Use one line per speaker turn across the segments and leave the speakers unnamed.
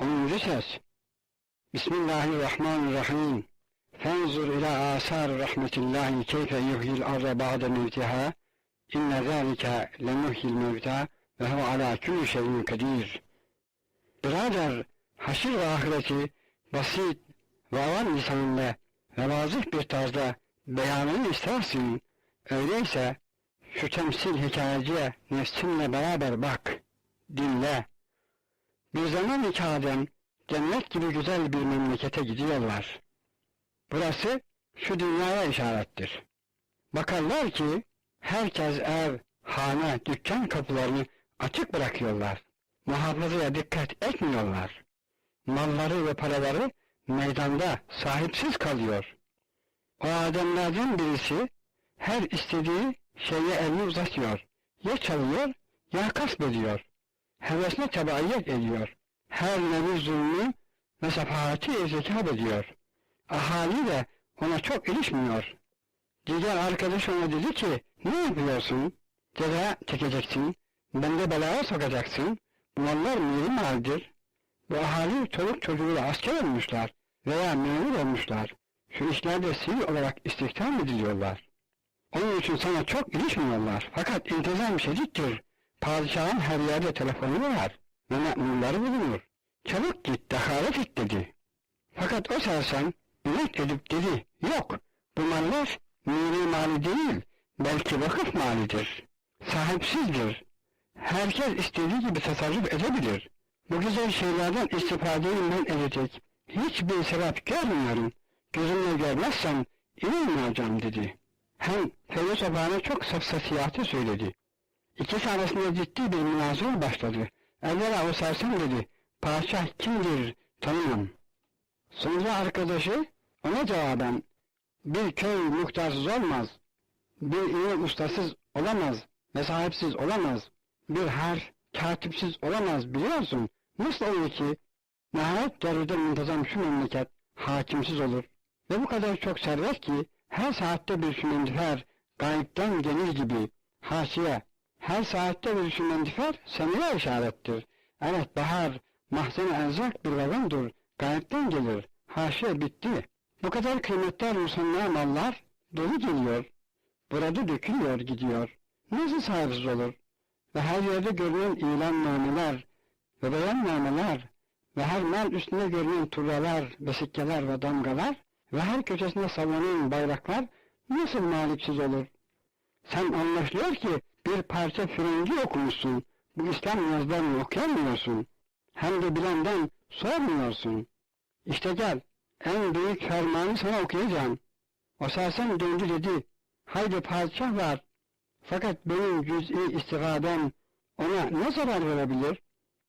10. ses Bismillahirrahmanirrahim Fenzur ila asar rahmetillahi keyfe yuhyil arda ba'de mevtiha inne zâlike lemuhyil mevta ve huve ala külli şeyin kadir Birader, haşir ve ahireti basit ve avam lisanında ve vazih bir tarzda beyanını istersin. Öyleyse şu temsil hikayeciye nefsinle beraber bak, dinle. Bir zaman iki cennet gibi güzel bir memlekete gidiyorlar. Burası şu dünyaya işarettir. Bakarlar ki herkes ev, hane, dükkan kapılarını açık bırakıyorlar. Muhafazaya dikkat etmiyorlar. Malları ve paraları meydanda sahipsiz kalıyor. O adamlardan birisi her istediği şeye elini uzatıyor. Ya çalıyor ya gasp ediyor. Hevesine tebayyet ediyor. Her nevi zulmü ve sefahati irtikap ediyor. Ahali de ona çok ilişmiyor. Diğer arkadaş ona dedi ki, ne yapıyorsun? Ceza çekeceksin, bende belaya sokacaksın, bu mallar mühim haldir. Bu ahali çoluk çocuğuyla asker olmuşlar veya memur olmuşlar. Şu işlerde sivil olarak istihdam ediliyorlar. Onun için sana çok ilişmiyorlar. Fakat intizam şedittir. Padişahın her yerde telefonu var ve memurları bulunur. Çabuk git, dehalet et dedi. Fakat o sersem inat edip dedi, yok bu mallar miri mali değil, belki vakıf malidir. Sahipsizdir. Herkes istediği gibi tasarruf edebilir. Bu güzel şeylerden istifadeyi ben edecek. Hiçbir sebep görmüyorum. Gözümle görmezsem inanmayacağım dedi. Hem bana çok safsatiyatı söyledi. İkisi arasında ciddi bir münazara başladı. Evvela o sersem dedi, padişah kimdir tanımam. Sonra arkadaşı ona cevaben, bir köy muhtarsız olmaz, bir ilim ustasız olamaz ve sahipsiz olamaz, bir har katipsiz olamaz biliyorsun. Nasıl olur ki nihayet derecede muntazam şu memleket hakimsiz olur ve bu kadar çok servet ki her saatte bir sümendifer gayipten gelir gibi haşiye her saatte bir sümendifer seneye işarettir. Evet bahar mahzen erzak bir vagondur gayipten gelir haşiye bitti. Bu kadar kıymetli musanna mallar dolu geliyor. Burada dökülüyor gidiyor. Nasıl sahipsiz olur? Ve her yerde görülen ilannameler ve beyannameler ve her mal üstünde görünen turralar ve sikkeler ve damgalar ve her köşesinde sallanan bayraklar nasıl maliksiz olur? Sen anlaşılıyor ki bir parça Frengi okumuşsun. Bu İslam yazılarını okuyamıyorsun. Hem de bilenden sormuyorsun. İşte gel, en büyük fermanı sana okuyacağım. O döndü dedi, haydi padişah var. Fakat benim cüz'i istifadem ona ne zarar verebilir?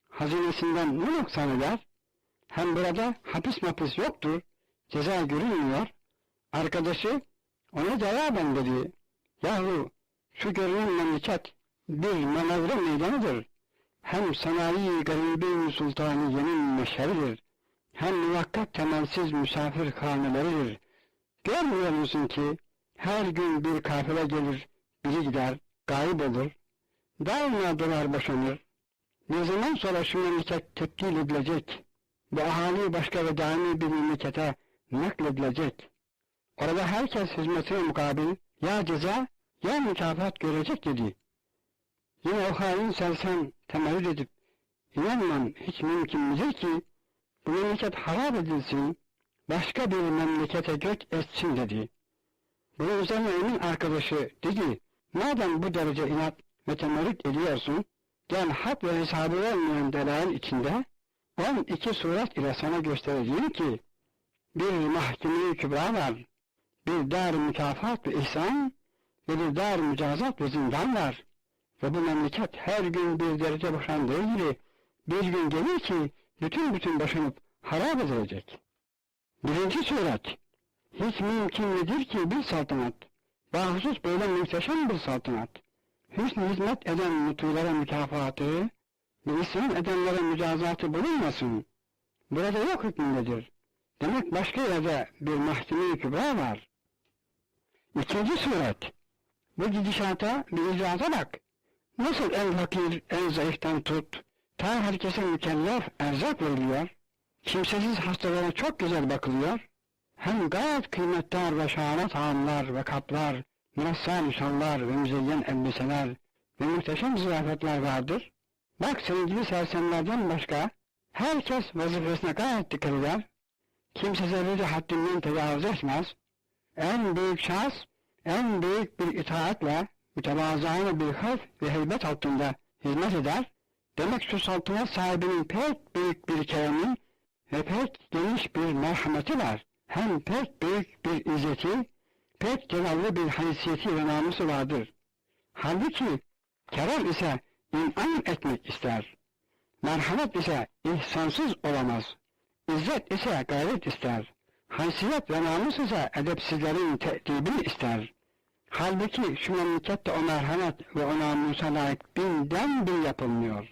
Hazinesinden ne noksan eder? Hem burada hapis mapis yoktur, ceza görülmüyor. Arkadaşı ona cevaben dedi, yahu şu görünen memleket bir manavra meydanıdır. Hem sanayi garibi sultanı yenin meşheridir. Hem muvakkat temelsiz misafir haneleridir. Görmüyor musun ki her gün bir kafile gelir, biri gider, gayip olur. Daima dolar boşanır. Bir zaman sonra şu memleket tebdil edilecek. Bu ahali başka ve daimi bir memlekete nakledilecek. Orada herkes hizmetine mukabil ya ceza ya mükafat görecek dedi. Yine o hain sersem temerrüt edip inanmam hiç mümkün müdür ki bu memleket harap edilsin, başka bir memlekete göç etsin dedi. Bunun üzerine emin arkadaşı dedi, madem bu derece inat ve temerrüt ediyorsun, gel hak ve hesabı olmayan delail içinde 12 suret ile sana göstereceğim ki, bir mahkeme-i kübra var, bir dar mükafat ve ihsan ve bir dar mücazat ve zindan. Ve bu memleket her gün bir derece boşandığı gibi bir gün gelir ki bütün bütün boşanıp harap edilecek. Birinci suret, hiç mümkün midir ki bir saltanat, bahusus böyle muhteşem bir saltanat, hüsn hizmet eden mutlulara mükafatı ve isyan edenlere mücazatı bulunmasın. Burada yok hükmündedir. Demek başka yerde bir mahkeme-i kübra var. İkinci suret, bu gidişata bir icraata bak. Nasıl en fakir, en zayıftan tut, ta herkese mükellef erzak veriliyor. Kimsesiz hastalara çok güzel bakılıyor. Hem gayet kıymetdar ve şahane taamlar ve kaplar, müressâ nişanlar ve müzeyyen elbiseler ve muhteşem ziyafetler vardır. Bak senin gibi sersemlerden başka herkes vazifesine gayet dikkat eder. Kimse zerrece haddinden tecavüz etmez. En büyük şahs, en büyük bir itaatle mütevazıane bir hıf ve heybet altında hizmet eder. Demek şu saltanat sahibinin pek büyük bir keremi ve pek geniş bir merhameti var. Hem pek büyük bir izzeti, pek celalli bir haysiyeti ve namusu vardır. Halbuki kerem ise in'am etmek ister. Merhamet ise ihsansız olamaz. İzzet ise gayret ister. Haysiyet ve namus ise edepsizlerin te'dibini ister. Halbuki şu memlekette o merhamet ve o namusa layık binden bir yapılmıyor.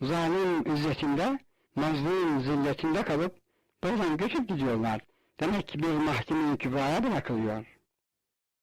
Zalim izzetinde, mazlum zilletinde kalıp buradan göçüp gidiyorlar. Demek ki bir mahkeme-i kübraya bırakılıyor.